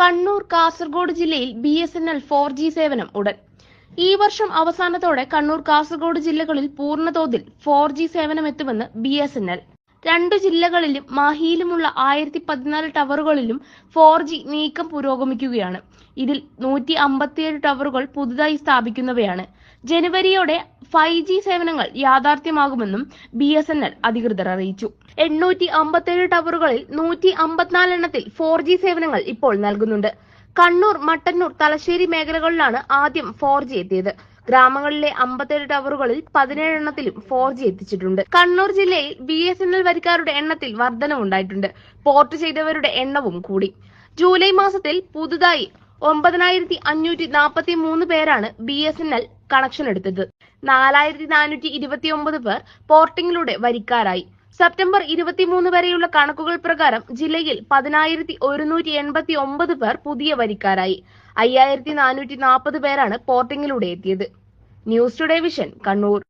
കണ്ണൂർ കാസർഗോഡ് ജില്ലയിൽ B S N L four G സേവനം ഉടൻ. ഈ വർഷം അവസാനത്തോടെ കണ്ണൂർ കാസർഗോഡ് ജില്ലകളിൽ പൂർണതോതിൽ ഫോർ ജി സേവനം എത്തുമെന്ന് ബി എസ് എൻ എൽ. രണ്ടു ജില്ലകളിലും മാഹിയിലുമുള്ള ആയിരത്തി പതിനാല് ടവറുകളിലും ഫോർ ജി നീക്കം പുരോഗമിക്കുകയാണ്. ഇതിൽ നൂറ്റി അമ്പത്തിയേഴ് ടവറുകൾ പുതുതായി സ്ഥാപിക്കുന്നവയാണ്. ജനുവരിയോടെ ഫൈവ് ജി സേവനങ്ങൾ യാഥാർത്ഥ്യമാകുമെന്നും ബി എസ് എൻ എൽ അധികൃതർ അറിയിച്ചു. എണ്ണൂറ്റി അമ്പത്തിയേഴ് ടവറുകളിൽ നൂറ്റി അമ്പത്തിനാല് എണ്ണത്തിൽ ഫോർ ജി സേവനങ്ങൾ ഇപ്പോൾ നൽകുന്നുണ്ട്. കണ്ണൂർ മട്ടന്നൂർ തലശ്ശേരി മേഖലകളിലാണ് ആദ്യം ഫോർ ജി എത്തിയത്. ഗ്രാമങ്ങളിലെ അമ്പത്തേഴ് ടവറുകളിൽ പതിനേഴ് എണ്ണത്തിലും ഫോർ ജി എത്തിച്ചിട്ടുണ്ട്. കണ്ണൂർ ജില്ലയിൽ ബി എസ് എൻ എൽ വരിക്കാരുടെ എണ്ണത്തിൽ വർധനവുണ്ടായിട്ടുണ്ട് പോർട്ട് ചെയ്തവരുടെ എണ്ണവും കൂടി. ജൂലൈ മാസത്തിൽ പുതുതായി ഒമ്പതിനായിരത്തി അഞ്ഞൂറ്റി നാൽപ്പത്തി മൂന്ന് പേരാണ് B S N L connection എടുത്തത്. നാലായിരത്തി നാനൂറ്റി ഇരുപത്തി ഒമ്പത് പേർ പോർട്ടിങ്ങിലൂടെ വരിക്കാരായി. സെപ്റ്റംബർ ഇരുപത്തിമൂന്ന് വരെയുള്ള കണക്കുകൾ പ്രകാരം ജില്ലയിൽ പതിനായിരത്തി ഒരുന്നൂറ്റി എൺപത്തി ഒമ്പത് പേർ പുതിയ വരിക്കാരായി. അയ്യായിരത്തി നാനൂറ്റി നാൽപ്പത് പേരാണ് പോർട്ടിങ്ങിലൂടെ എത്തിയത്. News today vision Kannur